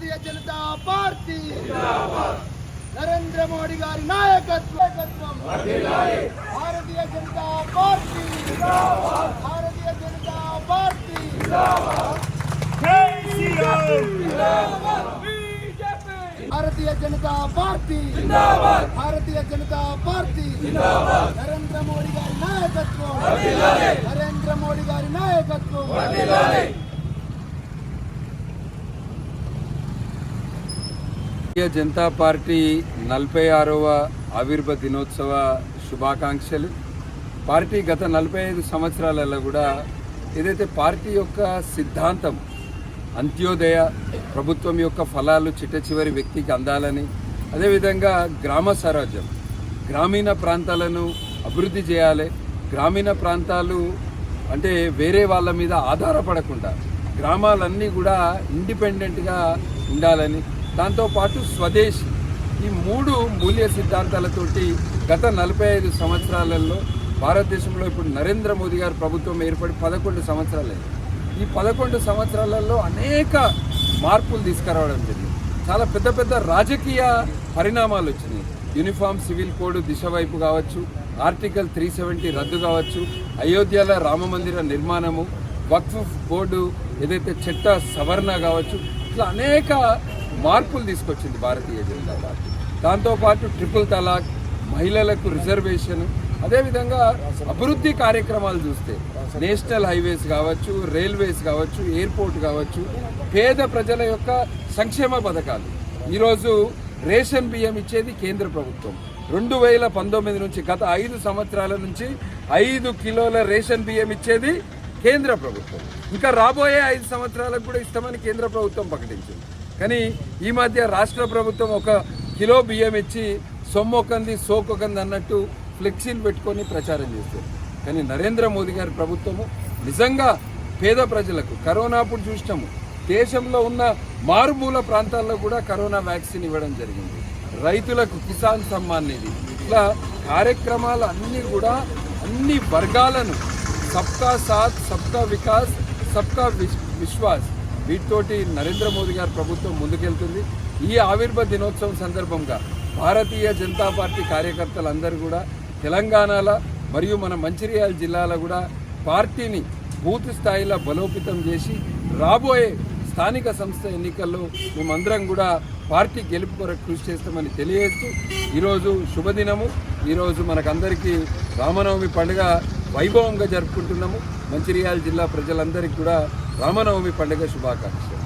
భారతీయ Janata party. Narendra Modi గారి నాయకత్వం. Bharatiya Janata Party. Bharatiya Janata Party. Bharatiya Janata Party. Bharatiya Janata Party. Narendra Modi గారి నాయకత్వం. నరేంద్ర మోడీ గారి నాయకత్వం. భారతీయ జనతా పార్టీ నలభై ఆరవ ఆవిర్భ దినోత్సవ శుభాకాంక్షలు. పార్టీ గత నలభై ఐదు సంవత్సరాలలో కూడా ఏదైతే పార్టీ యొక్క సిద్ధాంతం అంత్యోదయ ప్రభుత్వం యొక్క ఫలాలు చిట్ట చివరి వ్యక్తికి అందాలని అదేవిధంగా గ్రామ స్వరాజ్యం గ్రామీణ ప్రాంతాలను అభివృద్ధి చేయాలి. గ్రామీణ ప్రాంతాలు అంటే వేరే వాళ్ళ మీద ఆధారపడకుండా గ్రామాలన్నీ కూడా ఇండిపెండెంట్గా ఉండాలని దాంతోపాటు స్వదేశీ ఈ మూడు మూల్య సిద్ధాంతాలతోటి గత నలభై ఐదు సంవత్సరాలలో భారతదేశంలో ఇప్పుడు నరేంద్ర మోదీ గారు ప్రభుత్వం ఏర్పడి పదకొండు సంవత్సరాలైంది ఈ పదకొండు సంవత్సరాలలో అనేక మార్పులు తీసుకురావడం జరిగింది. చాలా పెద్ద పెద్ద రాజకీయ పరిణామాలు వచ్చినాయి. యూనిఫామ్ సివిల్ కోడ్ దిశ వైపు కావచ్చు ఆర్టికల్ త్రీ సెవెంటీ రద్దు కావచ్చు అయోధ్యలో రామమందిర నిర్మాణము వక్ఫ్ బోర్డు ఏదైతే చట్ట సవరణ కావచ్చు ఇట్లా అనేక మార్పులు తీసుకొచ్చింది భారతీయ జనతా పార్టీ. దాంతోపాటు ట్రిపుల్ తలాక్ మహిళలకు రిజర్వేషన్ అదేవిధంగా అభివృద్ధి కార్యక్రమాలు చూస్తే నేషనల్ హైవేస్ కావచ్చు రైల్వేస్ కావచ్చు ఎయిర్పోర్ట్ కావచ్చు పేద ప్రజల యొక్క సంక్షేమ పథకాలు. ఈరోజు రేషన్ బియ్యం ఇచ్చేది కేంద్ర ప్రభుత్వం. రెండు వేల పంతొమ్మిది నుంచి గత ఐదు సంవత్సరాల నుంచి ఐదు కిలోల రేషన్ బియ్యం ఇచ్చేది కేంద్ర ప్రభుత్వం. ఇంకా రాబోయే ఐదు సంవత్సరాలకు కూడా ఇస్తామని కేంద్ర ప్రభుత్వం ప్రకటించింది. కానీ ఈ మధ్య రాష్ట్ర ప్రభుత్వం ఒక కిలో బియ్యం ఇచ్చి సొమ్మొకంది సోకొకంది అన్నట్టు ఫ్లెక్సీలు పెట్టుకొని ప్రచారం చేస్తారు కానీ నరేంద్ర మోదీ గారి ప్రభుత్వము నిజంగా పేద ప్రజలకు కరోనా అప్పుడు చూసినాము. దేశంలో ఉన్న మారుమూల ప్రాంతాల్లో కూడా కరోనా వ్యాక్సిన్ ఇవ్వడం జరిగింది. రైతులకు కిసాన్ సమ్మాన్ నిధి. ఇట్లా కార్యక్రమాలు అన్నీ కూడా అన్ని వర్గాలను సబ్కా సాత్ సబ్కా వికాస్ సబ్కా విశ్వాస్ వీటితోటి నరేంద్ర మోదీ గారి ప్రభుత్వం ముందుకెళ్తుంది. ఈ ఆవిర్భ దినోత్సవం సందర్భంగా భారతీయ జనతా పార్టీ కార్యకర్తలందరూ కూడా తెలంగాణలో మరియు మన మంచిర్యాల జిల్లాలో కూడా పార్టీని బూత్ స్థాయిలో బలోపేతం చేసి రాబోయే స్థానిక సంస్థ ఎన్నికల్లో మేమందరం కూడా పార్టీ గెలుపు కొరకు కృషి చేస్తామని తెలియజేస్తూ ఈరోజు శుభదినము. ఈరోజు మనకందరికీ రామనవమి పండుగ వైభవంగా జరుపుకుంటున్నాము. మంచిర్యాల జిల్లా ప్రజలందరికీ కూడా రామనవమి పండుగ శుభాకాంక్షలు.